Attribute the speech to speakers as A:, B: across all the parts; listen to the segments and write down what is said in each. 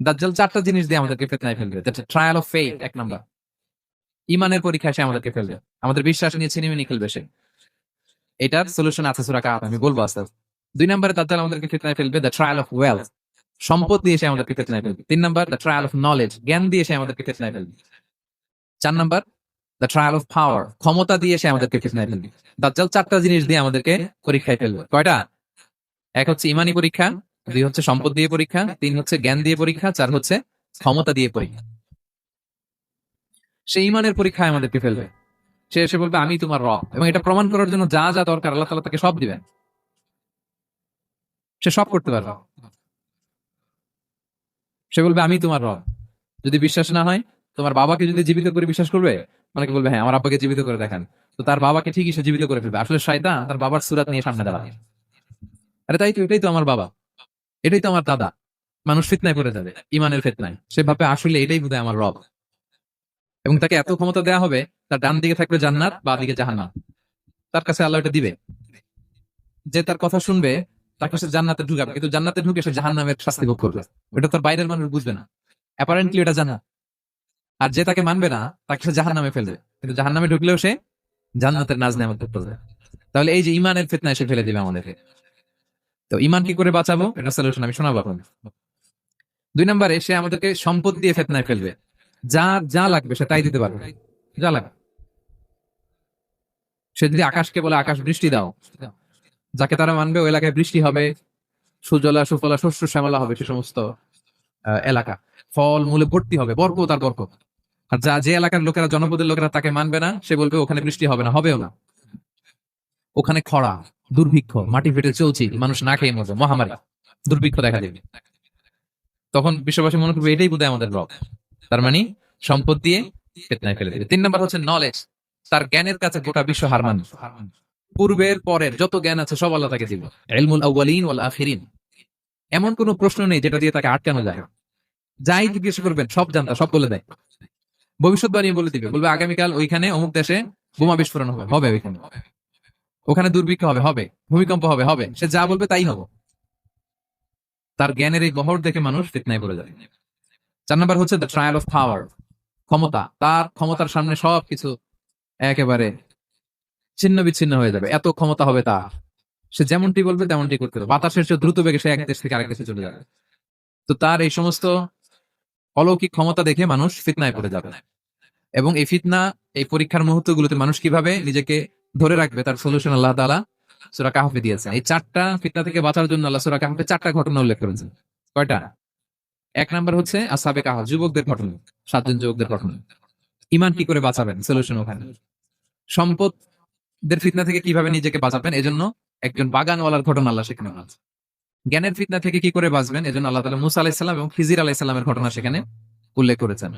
A: দাজ্জাল চারটা জিনিস দিয়ে আমাদেরকে ফেতনায় ফেলবে ট্রায়াল অফ ফেথ এক নাম্বার। ইমানের পরীক্ষায় সে আমাদেরকে ফেলবে আমাদের বিশ্বাস নিয়ে ছিনিমিনি খেলবে সে। এটার সলিউশন আছে সুরা কাহাফ, আমি বলব আস্তে আস্তে। দুই নম্বরে দাজ্জাল আমাদেরকে ফিতনায় ফেলবে দ্য ট্রায়াল অফ ওয়েলথ সম্পদ দিয়ে সে আমাদেরকে ফিতনায় ফেলবে। তিন নম্বর দ্য ট্রায়াল অফ নলেজ জ্ঞান দিয়ে সে আমাদেরকে ফিতনায় ফেলবে। চার নম্বর দ্য ট্রায়াল অফ পাওয়ার ক্ষমতা দিয়ে সে আমাদেরকে ফিতনায় ফেলবে। দাজ্জাল চারটা জিনিস দিয়ে আমাদেরকে পরীক্ষায় ফেলবে। কয়টা? এক হচ্ছে ইমানি পরীক্ষা দুই হচ্ছে সম্পদ দিয়ে পরীক্ষা, তিন হচ্ছে জ্ঞান দিয়ে পরীক্ষা, চার হচ্ছে ক্ষমতা দিয়ে পরীক্ষা। সে ইমানের পরীক্ষায় আমাদেরকে ফেলবে সে এসে বলবে, আমি তোমার রব। এবং এটা প্রমাণ করার জন্য যা যা দরকার, আল্লাহ তালা তাকে সব দিবেন। সে সব করতে পারবে। সে বলবে, আমি তোমার রব। যদি বিশ্বাস না হয়, তোমার বাবাকে যদি জীবিত করে বিশ্বাস করবে অনেকে বলবে হ্যাঁ আমার আব্বাকে জীবিত করে দেখান। তো তার বাবাকে ঠিকই সে জীবিত করে ফেলবে। আসলে শয়তান তার বাবার সুরাত নিয়ে সামনে দাঁড়াবে আরে তাই তো, এটাই তো আমার বাবা। এটাই তো আমার দাদা। মানুষ ফিতনায় পড়ে যাবে, ইমানের ফিতনায়। সে ভাবে আসলে এটাই বোধহয় আমার রব। এবং তাকে এত ক্ষমতা দেওয়া হবে, তার ডান দিকে থাকবে জান্নাত, বা দিকে জাহান্নাম। তার কাছে আল্লাহ এটা দিবে। যে তার কথা শুনবে, তার কাছে জান্নাতে ঢুকাবে। কিন্তু জান্নাতে ঢুকে সে জাহান্নামের শাস্তি ভোগ করবে। ওটা তার বাইরের মানুষ বুঝবে না। অ্যাপারেন্টলি এটা জানা আর যে তাকে মানবে না, তাকে সে জাহান নামে ফেলবে। কিন্তু জাহান্নামে ঢুকলেও সে জান্নাতের নাজ নেমত করবে তাহলে এই যে ইমানের ফিতনায় সে ফেলে দিবে আমাদেরকে। তো ইমান কি করে বাঁচাবো? এটা সলিউশন আমি শোনাবো এখন দুই নম্বরে, সে আমাদেরকে সম্পদ দিয়ে ফেতনায় ফেলবে। যা যা লাগবে সে তাই দিতে পারবে। যা লাগবে। সে যদি আকাশকে বলে, আকাশ, বৃষ্টি দাও। যাকে তারা মানবে ওই এলাকায় বৃষ্টি হবে, সুজলা, সুফলা, শস্য, শ্যামলা হবে, সে সমস্ত এলাকা। ফল, মূলে ভর্তি হবে, বরকত তার বরকত। আর যা, যে এলাকার লোকেরা, জনপদের লোকেরা তাকে মানবে না, সে বলবে, ওখানে বৃষ্টি হবে না, হবেও না। ওখানে খরা দুর্ভিক্ষ। মাটি ফেটে চলছি, মানুষ না খেয়ে মরবে, মহামারী। দুর্ভিক্ষ দেখা দেবে। তখন বিশ্ববাসী মনে করবে, এটাই বোধহয় আমাদের রব। তার মানে সম্পদ দিয়ে ফেতনায় ফেলে দেবে। তিন নম্বর হচ্ছে নলেজ তার জ্ঞানের কাছে গোটা বিশ্ব হার মানবে। পূর্বের পরের যত জ্ঞান আছে, সব আল্লাহ তাকে দিব। এলমুল আউয়ালিন ওয়াল আখিরিন। এমন কোনো প্রশ্ন নেই যেটা দিয়ে তাকে আটকানো যায়। যাই জিজ্ঞেস করবেন, সব জানতা, সব বলে দেয়। ভবিষ্যৎ ভবিষ্যৎবাণী বলে দিবে। বলবে, আগামীকাল ওইখানে অমুক দেশে বোমা বিস্ফোরণ হবে। হবে ওইখানে। ওখানে দুর্ভিক্ষ হবে হবে। ভূমিকম্প হবে হবে। সে যা বলবে তাই হবে। তার জ্ঞানের এই বহর দেখে মানুষ ফিতনায় পড়ে যাবে চার নম্বর হচ্ছে দ্য ট্রায়াল অফ পাওয়ার ক্ষমতা। তার ক্ষমতার সামনে সবকিছু একেবারে ছিন্ন বিচ্ছিন্ন হয়ে যাবে। এত ক্ষমতা হবে তার। সে যেমনটি বলবে তেমনটি করতে হবে। বাতাসের চেয়ে দ্রুত বেগে সে এক দেশ থেকে আরেক দেশে চলে যাবে। তো তার এই সমস্ত অলৌকিক ক্ষমতা দেখে মানুষ ফিতনায় পড়ে যাবে। এবং এই ফিতনা, এই পরীক্ষার মুহূর্তগুলোতে মানুষ কীভাবে নিজেকে ধরে রাখবে তার সলিউশন আল্লাহ তাআলা সূরা কাহফে দিয়েছেন। এই চারটা ফিতনা থেকে বাঁচার জন্য আল্লাহ সূরা কাহফে চারটা ঘটনা উল্লেখ করেছেন। কয়টা? এক নাম্বার হচ্ছে আসাবে কাহফ যুবকদের ঘটনা, সাতজন যুবকদের ঘটনা। ইমান কি করে বাঁচাবেন? সলিউশন ওখানে। সম্পদের ফিতনা থেকে কীভাবে নিজেকে বাঁচাবেন? এজন্য একজন বাগানওয়ালার ঘটনা আল্লাহ সেখানে আছে জ্ঞানের ফিতনা থেকে কি করে বাঁচবেন? এজন্য আল্লাহ তালা মুসা আলাইসাল্লাম এবং খিজির আলাইসাল্লামের ঘটনা সেখানে উল্লেখ করেছেন।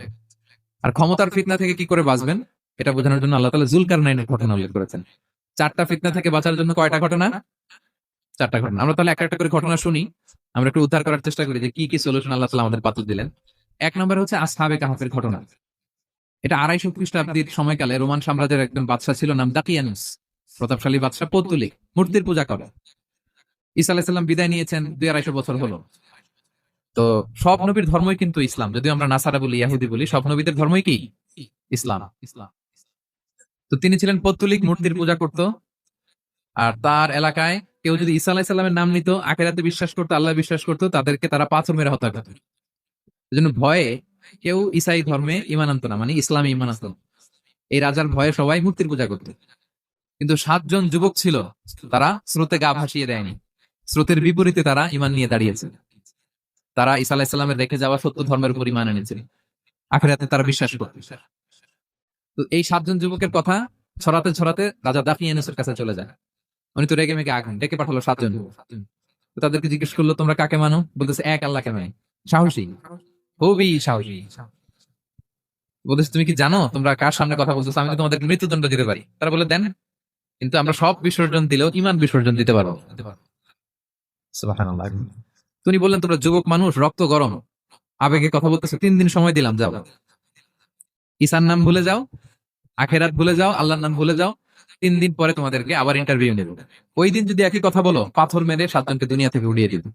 A: আর ক্ষমতার ফিতনা থেকে কি করে বাঁচবেন? এটা বোঝানোর জন্য আল্লাহ তালা জুলকার নাইনের ঘটনা উল্লেখ করেছেন। চারটা ফিতনা থেকে বাঁচার জন্য কয়টা ঘটনা? চারটা ঘটনা। আমরা তাহলে একটা একটা করে ঘটনা শুনি। আমরা একটু উদ্ধার করার চেষ্টা করি যে কি কি সলিউশন আল্লাহ তালা আমাদের পাত্র দিলেন। এক নম্বর হচ্ছে আসহাবে কাহাফের ঘটনা। এটা আড়াইশো খ্রিস্টাব্দীর সময়কালে রোমান সাম্রাজ্যের একজন বাদশাহ ছিল নাম দাকিয়ানুস। প্রতাপশালী বাদশাহ পৌত্তলিক, মূর্তির পূজা করে। ঈসা আলাইসাল্লাম বিদায় নিয়েছেন দুই আড়াইশো বছর হলো। তো সব নবীর ধর্মই কিন্তু ইসলাম। যদিও আমরা নাসারা বলি, ইয়াহুদি বলি, সব নবীদের ধর্মই কি? ইসলাম ইসলাম। তো তিনি ছিলেন পৌত্তলিক মূর্তির পূজা করত। আর তার এলাকায় কেউ যদি ঈসা আলাইসাল্লামের নাম নিত আখেরাতে বিশ্বাস করতো আল্লাহ বিশ্বাস করতো তাদেরকে তারা পাথর মেরে হত্যা করত। এজন্য ভয়ে কেউ ইসাই ধর্মে ইমান আনতো না মানে ইসলামে ইমান আনতো। এই রাজার ভয়ে সবাই মূর্তির পূজা করত। কিন্তু সাতজন যুবক ছিল তারা স্রোতে গা ভাসিয়ে দেয়নি। স্রোতের বিপরীতে তারা ইমান নিয়ে দাঁড়িয়েছে। তারা ইসা আলাহিসাল্লামের রেখে যাওয়া সত্য ধর্মের উপর ইমান এনেছে। আখেরাতে তারা বিশ্বাস করত। তো এই সাতজন যুবকের কথা ছড়াতে ছড়াতে রাজা দাফি দাফিয়ানুসের কাছে চলে যায়। উনি তো রেগে মেগে আগুন ডেকে পাঠালো সাতজন। তো তাদেরকে জিজ্ঞেস করল তোমরা কাকে মানো? বলতেছে এক আল্লাহকে মানে। সাহসী। খুবই সাহসী। বলতেছে তুমি কি জানো? তোমরা কার সামনে কথা বলতেছো? আমি তো তোমাদের মৃত্যুদণ্ড দিতে পারি। তারা বলে দেন কিন্তু আমরা সব বিসর্জন দিলেও ইমান বিসর্জন দিতে পারব। তুমি বললেন তোমরা যুবক মানুষ রক্ত গরম। আবেগে কথা বলতেছে তিন দিন সময় দিলাম যাও। ঈসার নাম ভুলে যাও, আখেরাত ভুলে যাও, আল্লাহর নাম ভুলে যাও, তিন দিন পরে তোমাদেরকে আবার ইন্টারভিউ নেব ওই দিন যদি একই কথা বলো, পাথর মেরে সাতজনকে দুনিয়া থেকে উড়িয়ে দিবে।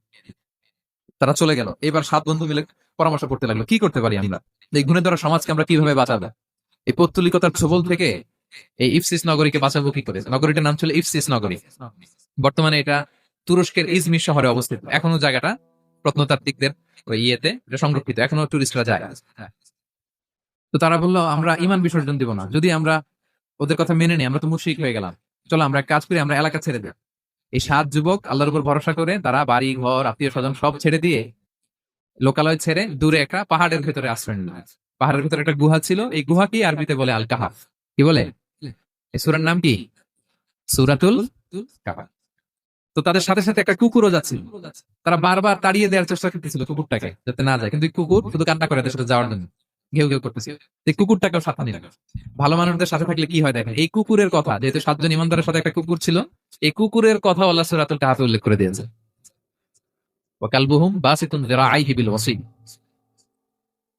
A: তারা চলে গেল। এবার সাত বন্ধু মিলে পরামর্শ করতে লাগল, কি করতে পারি আমরা? এই গুণে ধরা সমাজকে আমরা কীভাবে বাঁচাবো? এই পত্তলিকতার ছবল থেকে এই ইফসিস নগরীকে বাঁচাবো কি করে? নগরীটার নাম ছিল ইফসিস নগরী। বর্তমানে এটা তুরস্কের ইজমির শহরে অবস্থিত। এখনও জায়গাটা প্রত্নতাত্ত্বিকদের ওই ইয়েতে সংরক্ষিত। এখনও টুরিস্টরা যায়। তো তারা বলল আমরা ইমান বিসর্জন দিব না। যদি আমরা ওদের কথা মেনে নিই আমরা তো মুশরিক হয়ে গেলাম। চলো আমরা কাজ করি আমরা এলাকা ছেড়ে দিই। এই সাত যুবক আল্লাহর উপর ভরসা করে তারা বাড়ি ঘর আত্মীয় স্বজন সব ছেড়ে দিয়ে লোকালয় ছেড়ে দূরে একটা পাহাড়ের ভেতরে আশ্রয় নিল। পাহাড়ের ভেতরে একটা গুহা ছিল। এই গুহা কি আরবিতে বলে আল কাহাফ কি বলে? এই সুরার নাম কি? সুরাতুল কাহাফ তো তাদের সাথে সাথে একটা কুকুরও যাচ্ছিল। তারা বারবার তাড়িয়ে দেওয়ার চেষ্টা করতেছিল কুকুরটাকে যাতে না যায়। কিন্তু কুকুর শুধু কান্না করে তাদের সাথে যাওয়ার জন্য। ঘেউ ঘেউ করতেছিল এই কুকুরটাকেও সাথে নিল ভালো মানুষদের সাথে থাকলে কি হয় দেখেন? এই কুকুরের কথা, যেহেতু সাতজন ইমানদারের সাথে একটা কুকুর ছিল, এই কুকুরের কথা আল্লাহ সুরাতুল কাহাফে উল্লেখ করে দিয়েছে। ওয়াকালবুহুম বাসিতুন যিরাআইহি বিল ওয়াসিল।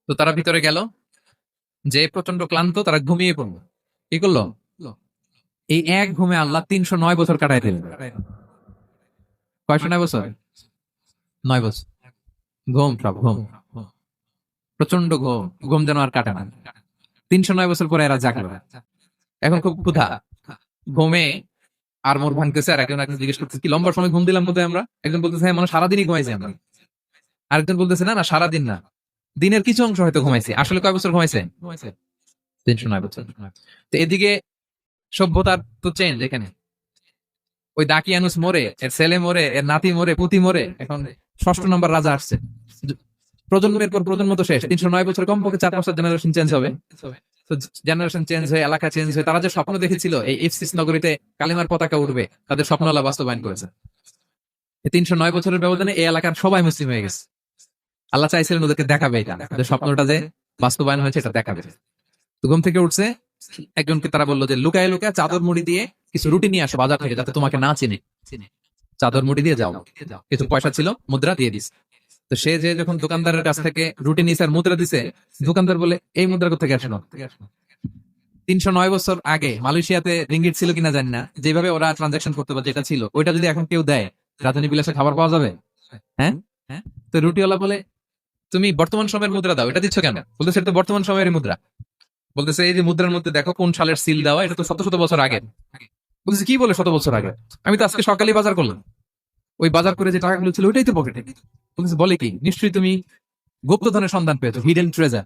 A: তো তারা ভিতরে গেল, যে প্রচণ্ড ক্লান্ত, তারা ঘুমিয়ে পড়ল। কি করল? এই এক ঘুমে আল্লাহ তিনশো নয় বছর কাটাই দিলেন কয়শো নয় বছর? নয় বছর। ঘুম সব ঘুম। প্রচণ্ড ঘুম ঘুম যেন আর কাটে না। তিনশো নয় বছর পরে এরা জাগলো। এখন খুব ক্ষুধা। ঘুমে আর মোর ভাঙতেছে আর একজন একজন জিজ্ঞেস করতেছে, কি লম্বা সময় ঘুম দিলাম বোধহয় আমরা? একজন বলতেছে হ্যাঁ মানে সারাদিনই ঘুমাইছি আমরা। আরেকজন বলতেছে, না না, সারাদিন না। দিনের কিছু অংশ হয়তো ঘুমাইছি। আসলে কয় বছর ঘুমাইছে? তিনশো নয় বছর। তো এদিকে সভ্যতার তো চেঞ্জ এখানে। ওই দাকিয়ানুস মরে, এর ছেলে মরে, এর নাতি মরে, পুতি মরে, এখন ষষ্ঠ নম্বর রাজা আসছে। প্রজন্মের পর প্রজন্ম তো শেষ। তিনশো নয় বছর কমপক্ষে চার পাঁচটা জেনারেশন চেঞ্জ হবে। জেনারেশন চেঞ্জ হয়ে, এলাকা চেঞ্জ হয়ে, তারা যে স্বপ্ন দেখেছিল, এই ইফসিস নগরীতে কালিমার পতাকা উঠবে তাদের স্বপ্ন আল্লাহ বাস্তবায়ন করেছে। তিনশো নয় বছরের ব্যবধানে এই এলাকার সবাই মুসলিম হয়ে গেছে। আল্লাহ চাইছিলেন ওদেরকে দেখাবে এটা, যে স্বপ্নটা যে বাস্তবায়ন হয়েছে এটা দেখাবে। ঘুম থেকে উঠছে, একজনকে তারা বলল যে, লুকায় লুকায় চাদর মুড়ি দিয়ে কিছু রুটি নিয়ে আসো বাজার থেকে, যাতে তোমাকে না চিনি। চাদর মুড়ি দিয়ে যাও। কিছু পয়সা ছিল, মুদ্রা দিয়ে দিস। তো সে যে যখন দোকানদারের কাছ থেকে রুটি নিয়ে আর মুদ্রা দিছে, দোকানদার বলে, এই মুদ্রা কোথেকে আসলো? তিনশো নয় বছর আগে মালয়েশিয়াতে রিঙ্গিট ছিল কিনা জানি না। যেভাবে ওরা ট্রানজাকশন করতে পারে যেটা ছিল, ওইটা যদি এখন কেউ দেয়, রাজধানী বিলাসে খাবার পাওয়া যাবে? হ্যাঁ? তো রুটিওয়ালা বলে, তুমি বর্তমান সময়ের মুদ্রা দাও, এটা দিচ্ছ কেন? বলতে সেটা তো বর্তমান সময়ের মুদ্রা। বলতেছে, এই যে মুদ্রার মধ্যে দেখো কোন সালের সিল দেওয়া, এটা তো শত শত বছর আগে। বলতেছে, কি বলে শত বছর আগে? আমি তো আজকে সকালে বাজার করলাম। ওই বাজার করে যে টাকাগুলো ছিল, ওইটাই তো পকেটে। বলে কি? নিশ্চয়ই তুমি গুপ্ত গুপ্তধনের সন্ধান পেয়েছ হিডেন ট্রেজার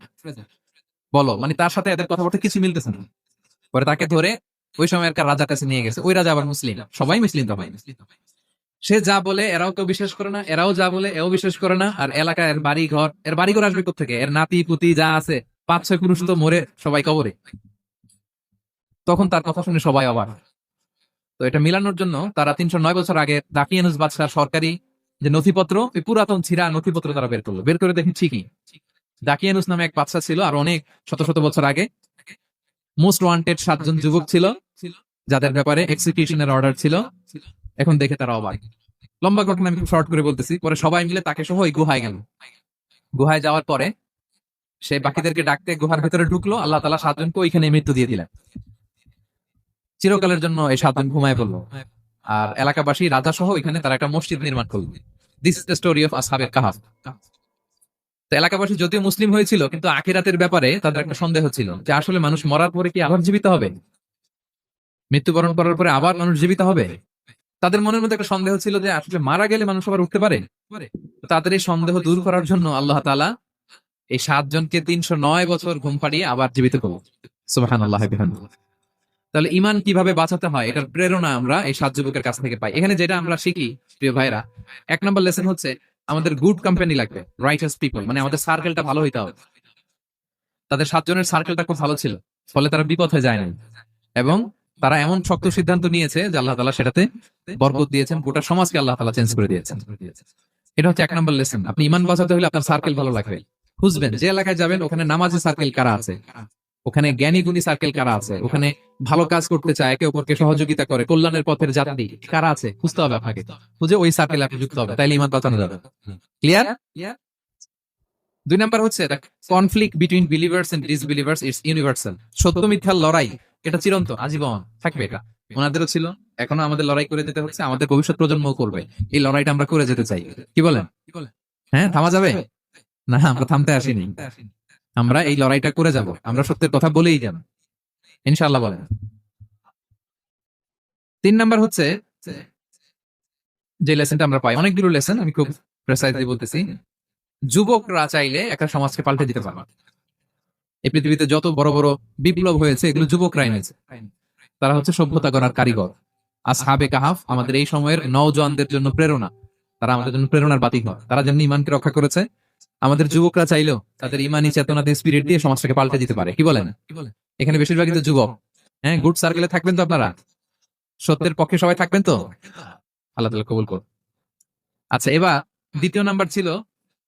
A: বলো মানে তার সাথে এদের কথাবার্তা কিছু মিলতেছে না। পরে তাকে ধরে ওই সময়কার রাজার কাছে নিয়ে গেছে। ওই রাজা আবার মুসলিম। সবাই মুসলিম তো সে যা বলে, এরাও কেউ বিশ্বাস করে না, এরাও যা বলে, এও বিশ্বাস করে না। আর এলাকায় এর বাড়ি ঘর এর বাড়ি ঘর আসবে থেকে এর নাতি, পুতি যা আছে পাঁচ ছয় পুরুষ তো মরে সবাই কবরে। তখন তার কথা শুনে সবাই আবার তো এটা মিলানোর জন্য তারা তিনশো নয় বছর আগে দাকিয়ানুস বাদশার সরকারি যে নথিপত্র, ওই পুরাতন ছিঁড়া নথিপত্র তারা বের করল। বের করে দেখি ঠিকই। দাকিয়ানুস নামে এক বাদশা ছিল আর অনেক শত শত বছর আগে মোস্ট ওয়ান্টেড সাতজন যুবক ছিল, যাদের ব্যাপারে এক্সিকিউশনের অর্ডার ছিল। এখন দেখে তারা অবাক। লম্বা ঘটনা আমি শর্ট করে বলতেছি। পরে সবাই মিলে তাকে সহ ওই গুহায় গেল। গুহায় যাওয়ার পরে সে বাকিদেরকে ডাকতে গুহার ভেতরে ঢুকলো। আল্লাহ তালা সাতজনকে ওইখানে মৃত্যু দিয়ে দিলেন। চিরকালের জন্য এই সাতজন ঘুমায় পড়ল। আর এলাকাবাসী রাজা সহ এখানে তারা একটা মসজিদ নির্মাণ করল। This is the story of আসহাবের কাহাফ তো এলাকাবাসী যদিও মুসলিম হয়েছিল, কিন্তু আখিরাতের ব্যাপারে তাদের একটা সন্দেহ ছিল যে আসলে মানুষ মরার পরে কি আবার জীবিত হবে? মৃত্যুবরণ করার পরে আবার মানুষ জীবিত হবে? তাদের মনের মধ্যে একটা সন্দেহ ছিল যে আসলে মারা গেলে মানুষ আবার উঠতে পারে? তাদের এই সন্দেহ দূর করার জন্য আল্লাহ তালা এই সাতজনকে তিনশো নয় বছর ঘুম পাড়িয়ে আবার জীবিত করব সুবাহান আল্লাহ তাহলে ইমান কীভাবে বাঁচাতে হয়? এটার প্রেরণা আমরা এই সাত যুবকের কাছ থেকে পাই। এখানে যেটা আমরা শিখি, প্রিয় ভাইরা এক নম্বর লেসন হচ্ছে আমাদের গুড কোম্পানি লাগবে রাইটার্স পিপল মানে আমাদের সার্কেলটা ভালো হইতে হবে। তাদের সাতজনের সার্কেলটা খুব ভালো ছিল, ফলে তারা বিপদ হয়ে যায় না এবং তারা এমন শক্ত সিদ্ধান্ত নিয়েছে যে আল্লাহ তালা সেটাতে বরকত দিয়েছেন, গোটা সমাজকে আল্লাহ তালা চেঞ্জ করে দিয়েছেন। এটা হচ্ছে এক নম্বর লেসন আপনি ইমান বাঁচাতে হলে আপনার সার্কেল ভালো লাগবে। খুঁজবেন, যে এলাকায় যাবেন, ওখানে নামাজের সার্কেল কারা আছে? ওখানে জ্ঞানী গুণী সার্কেল কারা আছে? ওখানে ভালো কাজ করতে চায় একে অপরকে সহযোগিতা করে কল্যাণের পথের যাত্রী কারা আছে? খুঁজতে হবে আপনাকে। খুঁজে ওই সার্কেল আপনি যুক্ত হবে তাইলে ইমান বাঁচানো যাবে। ক্লিয়ার দুই নাম্বার হচ্ছে conflict between believers and disbelievers it's universal সত্য মিথ্যার লড়াই এটা চিরন্তন আজীবন থাকবে এটা। ওনাদেরও ছিল এখনও আমাদের লড়াই করে যেতে হচ্ছে আমাদের ভবিষ্যৎ প্রজন্ম করবে। এই লড়াইটা আমরা করে যেতে চাই। কি বলেন? কি বলেন? হ্যাঁ থামা যাবে? না আমরা থামতে আসিনি। আমরা এই লড়াইটা করে যাব। আমরা সত্যের কথা বলেই যাব। ইনশাআল্লাহ বলেন। তিন নাম্বার হচ্ছে যে লেসনটা আমরা পাই। অনেকগুলো লেসন আমি খুব প্রেসাইজলি বলতেছি। যুবকরা চাইলে একটা সমাজকে পাল্টে দিতে পারবে। এই পৃথিবীতে যত বড় বড় বিপ্লব হয়েছে, এগুলো যুবকরা এনেছে তারা হচ্ছে সভ্যতা করার কারিগর। আসহাবে কাহাফ আমাদের এই সময়ের নওজওয়ানদের জন্য প্রেরণা। তারা আমাদের জন্য প্রেরণার বাতিক হয় তারা যেমনি ইমানকে রক্ষা করেছে আমাদের যুবকরা চাইলেও তাদের ইমানি চেতনাতে স্পিরিট দিয়ে সমাজটাকে পাল্টে দিতে পারে। কি বলেন? এখানে বেশিরভাগই তো যুবক। হ্যাঁ গুড সার্কেলে থাকবেন তো আপনারা? সত্যের পক্ষে সবাই থাকবেন তো? আল্লাহ তালা কবুল কর আচ্ছা এবার দ্বিতীয় নাম্বার ছিল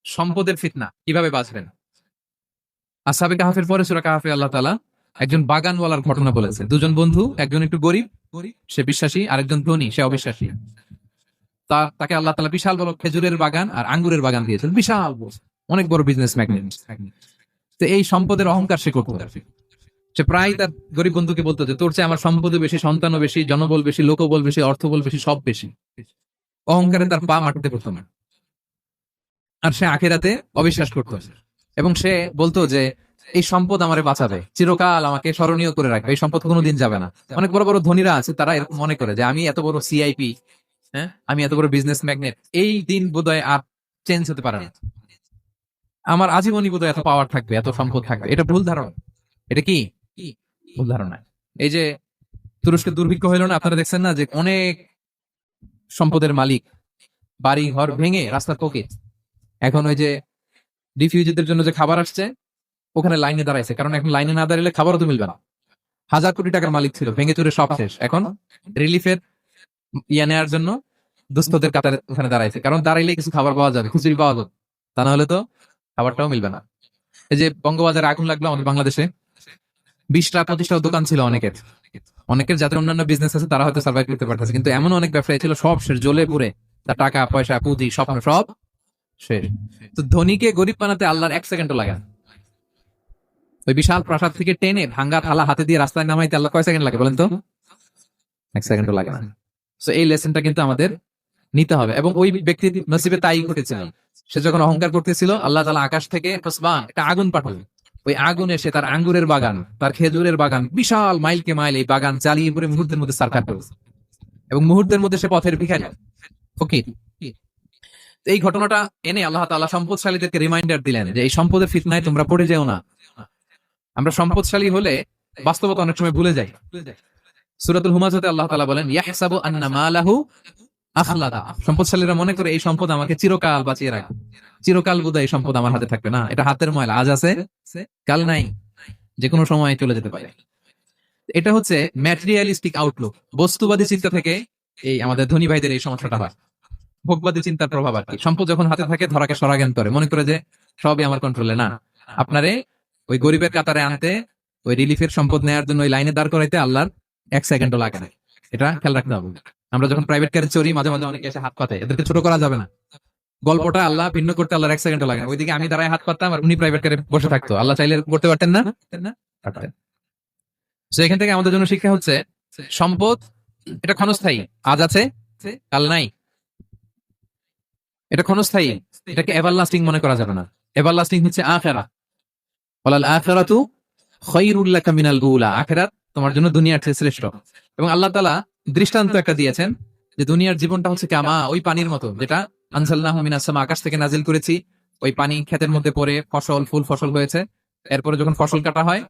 A: সম্পদের ফিতনা। কীভাবে বাঁচবেন? আসাবে কাহাফের পরে সুরা কাহাফে আল্লাহ তালা একজন বাগানওয়ালার ঘটনা বলেছে দুজন বন্ধু একজন একটু গরিব সে বিশ্বাসী আরেকজন ধনী সে অবিশ্বাসী। তা তাকে আল্লাহ তালা বিশাল বড় খেজুরের বাগান আর আঙ্গুরের বাগান দিয়েছেন। বিশাল বড়, অনেক বড় বিজনেস ম্যাগনেট তো এই সম্পদের অহংকার সে করতো সে প্রায় তার গরিব বন্ধুকে বলতো যে তোর চেয়ে আমার সম্পদও বেশি সন্তানও বেশি জনবল বেশি লোকবল বেশি অর্থবল বেশি সব বেশি। অহংকারে তার পা মাটিতে পড়তো না। আর সে আখেরাতে অবিশ্বাস করতো। এবং সে বলতো যে এই সম্পদ আমারে বাঁচাবে। চিরকাল আমাকে স্মরণীয় করে রাখবে। এই সম্পদ কোনোদিন যাবে না। অনেক বড় বড় ধনীরা আছে তারা এরকম মনে করে যে আমি এত বড় সিআইপি হ্যাঁ? আমি এত বড় বিজনেস ম্যাগনেট এই দিন বোধহয় আর চেঞ্জ হতে পারে না। আমার আজীবনই বোধহয় এত পাওয়ার থাকবে, এত সম্পদ থাকবে। এটা ভুল ধারণা। এটা কি? ভুল ধারণা। এই যে তুরস্কের দুর্ভিক্ষ হইল না, আপনারা দেখছেন না যে অনেক সম্পদের মালিক, বাড়ি, ঘর ভেঙে রাস্তার পোকে এখন ওই যে ডিফিউজিদের জন্য যে খাবার আসছে, ওখানে লাইনে দাঁড়াইছে। কারণ এখন লাইনে না দাঁড়ালে খাবারও তো মিলবে না। হাজার কোটি টাকার মালিক ছিল, ভেঙে চুরে সব শেষ। এখন রিলিফের ইয়া নেওয়ার জন্য দুস্থদের কাতারে ওখানে দাঁড়াইছে। কারণ দাঁড়াইলে কিছু খাবার পাওয়া যাবে খুচুরি পাওয়া যাবে। তা না হলে তো খাবারটাও মিলবে না। এই যে বঙ্গবাজারে আগুন লাগল আমাদের বাংলাদেশে। বিশটা পঁচিশটা দোকান ছিল অনেকের। অনেকের যাদের অন্যান্য বিজনেস আছে, তারা হয়তো সার্ভাইভ করতে পারতেছে। কিন্তু এমন অনেক ব্যবসায়ী ছিল, সব শেষ, জ্বলে পুড়ে। তার টাকা, পয়সা, পুঁজি, স্বপ্ন, সব শেষ। তো ধনীকে গরিব বানাতে আল্লাহর এক সেকেন্ডও লাগে ওই বিশাল প্রাসাদ থেকে টেনে ভাঙ্গা থালা হাতে দিয়ে রাস্তায় নামাইতে আল্লাহ কয় সেকেন্ড লাগে বলেন তো? এক সেকেন্ডও লাগে না। তো এই লেসনটা কিন্তু আমাদের নিতে হবে। এবং ওই ব্যক্তি নসিবে তাই ঘটেছিল সে যখন অহংকার করতেছিল, আল্লাহ তালা আকাশ থেকে একটা আগুন পাঠাবে ওই আগুন এসে তার আঙ্গুরের বাগান, তার খেজুরের বাগান, বিশাল মাইলকে মাইল এই বাগান চালিয়ে পরে মুহূর্তের মধ্যে সার্কার করেছে এবং মুহূর্তের মধ্যে সে পথের ভিখারি। ওকে। এই ঘটনাটা এনে আল্লাহ তাআলা সম্পদশালীদেরকে রিমাইন্ডার দিলেন যে, এই সম্পদের ফিতনায় তোমরা পড়ে যেও না। আমরা সম্পদশালী হলে বাস্তবতা অনেক সময় ভুলে যাই। সূরাতুল হুমাজাতে আল্লাহ তালা বলেন, ইয়াহসাবু আন্না মালাহু আখলাদা সম্পদশালীরা মনে করে এই সম্পদ আমাকে চিরকাল বাঁচিয়ে চিরকাল বোধহয় এই সম্পদ আমার হাতে থাকবে না। এটা হাতের ময়লা। আজ আছে, কাল নাই। যে কোনো সময় চলে যেতে পারে। এটা হচ্ছে ম্যাটেরিয়ালিস্টিক আউটলুক বস্তুবাদী চিন্তা থেকে এই আমাদের ধনী ভাইদের এই সমস্যাটা হয়। ভোগবাদী চিন্তার প্রভাব আর কি। সম্পদ যখন হাতে থাকে, ধরাকে সরাজ্ঞান করে। মনে করে যে সবই আমার কন্ট্রোলে না, আপনারে ওই গরিবের কাতারে আনতে, ওই রিলিফের সম্পদ নেওয়ার জন্য ওই লাইনে দাঁড় করাইতে আল্লাহর এক সেকেন্ডও লাগে না। এটা খেয়াল রাখতে হবে। আমরা যখন প্রাইভেট কারে চড়ি, মাঝে মাঝে অনেকে এসে হাত পাতে এদেরকে ছোট করা যাবে না। গল্পটা আল্লাহ ভিন্ন করতে আল্লাহর এক সেকেন্ডও লাগে ওইদিকে আমি দাঁড়ায় হাত পাততাম আর উনি প্রাইভেট কারে বসে থাকতো। আল্লাহ চাইলে করতে পারতেন না? তো এখান থেকে আমাদের জন্য শিক্ষা হচ্ছে, সম্পদ, এটা ক্ষণস্থায়ী। আজ আছে, কাল নাই। এটা ক্ষণস্থায়ী। এটাকে এভারলাস্টিং মনে করা যাবে না। এভারলাস্টিং হচ্ছে আখেরা। ওয়ালাল আখিরাতু খায়রুল লাকা মিনাল উলা। আখিরাত তোমার জন্য দুনিয়ার চেয়ে শ্রেষ্ঠ। এবং আল্লাহ তাআলা দৃষ্টান্ত একটা দিয়েছেন যে দুনিয়ার জীবনটা হচ্ছে কামা ওই পানির মতো, যেটা আনসাল্লাহু মিনাস সামা, আকাশ থেকে নাজিল করেছি, ওই পানি ক্ষেতের মধ্যে পড়ে ফসল, ফুল ফসল হয়েছে। এরপরে যখন ফসল কাটা হয়,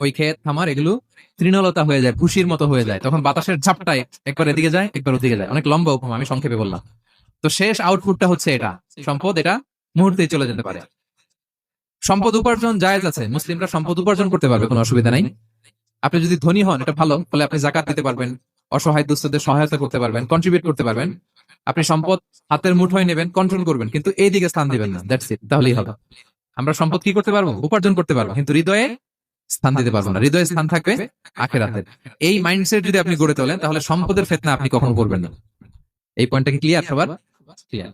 A: ওই ক্ষেত আমার এগুলো তৃণলতা হয়ে যায় ভুসির মতো হয়ে যায়। তখন বাতাসের ঝাপটায় একবার এদিকে যায়, একবার ওদিকে যায়। অনেক লম্বা উপমা, আমি সংক্ষেপে বললাম। তো শেষ আউটপুটটা হচ্ছে এটা। সম্পদ এটা মুহূর্তেই চলে যেতে পারে। সম্পদ উপার্জন জায়েজ আছে। মুসলিমরা সম্পদ উপার্জন করতে পারবে, কোনো অসুবিধা নাই। আপনি যদি ধনী হন, এটা ভালো, ফলে আপনি জাকাত দিতে পারবেন। অসহায় দুস্থদের সহায়তা করতে পারবেন কন্ট্রিবিউট করতে পারবেন। আপনি সম্পদ হাতের মুঠোয় নেবেন কন্ট্রোল করবেন, কিন্তু এই দিকে স্থান দিবেন না। দ্যাটস ইট তাহলেই হবে। আমরা সম্পদ কি করতে পারব? উপার্জন করতে পারব, কিন্তু হৃদয়ে স্থান দিতে পারব না। হৃদয়ে স্থান থাকবে আখেরাতে। এই মাইন্ডসেট যদি আপনি গড়ে তোলেন, তাহলে সম্পদের ফেতনা আপনি কখনো করবেন না। এই পয়েন্টটা কি ক্লিয়ার সবার ক্লিয়ার